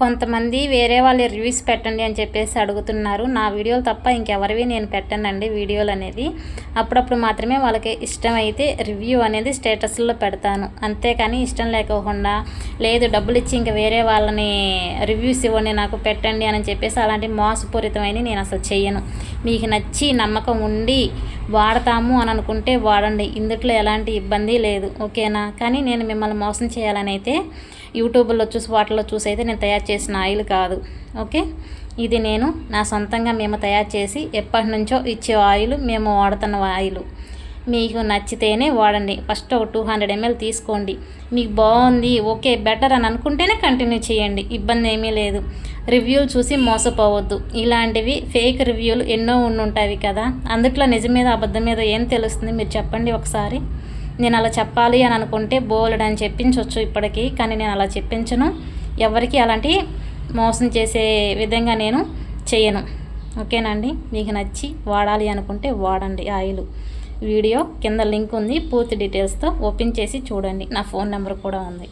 కొంతమంది వేరే వాళ్ళ రివ్యూస్ పెట్టండి అని చెప్పేసి అడుగుతున్నారు. నా వీడియోలు తప్ప ఇంకెవరివి నేను పెట్టానండి వీడియోలు అనేది. అప్పుడప్పుడు మాత్రమే వాళ్ళకి ఇష్టమైతే రివ్యూ అనేది స్టేటస్లో పెడతాను. అంతేకాని ఇష్టం లేకోకుండా లేదు డబ్బులు ఇచ్చి ఇంకా వేరే వాళ్ళని రివ్యూస్ ఇవ్వండి నాకు పెట్టండి అని చెప్పేసి అలాంటి మోసపూరితమైన నేను అసలు చెయ్యను. మీకు నచ్చి నమ్మకం ఉండి వాడతాము అని అనుకుంటే వాడండి. ఇందుట్లో ఎలాంటి ఇబ్బంది లేదు. ఓకేనా? కానీ నేను మిమ్మల్ని మోసం చేయాలని అయితే యూట్యూబ్లో చూసి వాటిలో చూసి అయితే నేను తయారు చేసిన ఆయిల్ కాదు. ఓకే? ఇది నేను నా సొంతంగా మేము తయారు చేసి ఎప్పటి నుంచో ఇచ్చే ఆయిల్ మేము వాడుతున్న ఆయిల్. మీకు నచ్చితేనే వాడండి. ఫస్ట్ ఒక టూ హండ్రెడ్ ఎంఎల్ తీసుకోండి. మీకు బాగుంది ఓకే బెటర్ అని అనుకుంటేనే కంటిన్యూ చేయండి. ఇబ్బంది ఏమీ లేదు. రివ్యూలు చూసి మోసపోవద్దు. ఇలాంటివి ఫేక్ రివ్యూలు ఎన్నో ఉండుంటాయి కదా. అందుట్లో నిజం మీద అబద్ధం మీద ఏం తెలుస్తుంది? మీరు చెప్పండి ఒకసారి. నేను అలా చెప్పాలి అని అనుకుంటే బోలెడ్ అని చెప్పించవచ్చు ఇప్పటికీ కానీ నేను అలా చెప్పించను. ఎవరికి అలాంటి మోసం చేసే విధంగా నేను చేయను. ఓకేనండి మీకు నచ్చి వాడాలి అనుకుంటే వాడండి ఆయిల్. వీడియో కింద లింక్ ఉంది. పూర్తి డీటెయిల్స్తో ఓపెన్ చేసి చూడండి. నా ఫోన్ నెంబర్ కూడా ఉంది.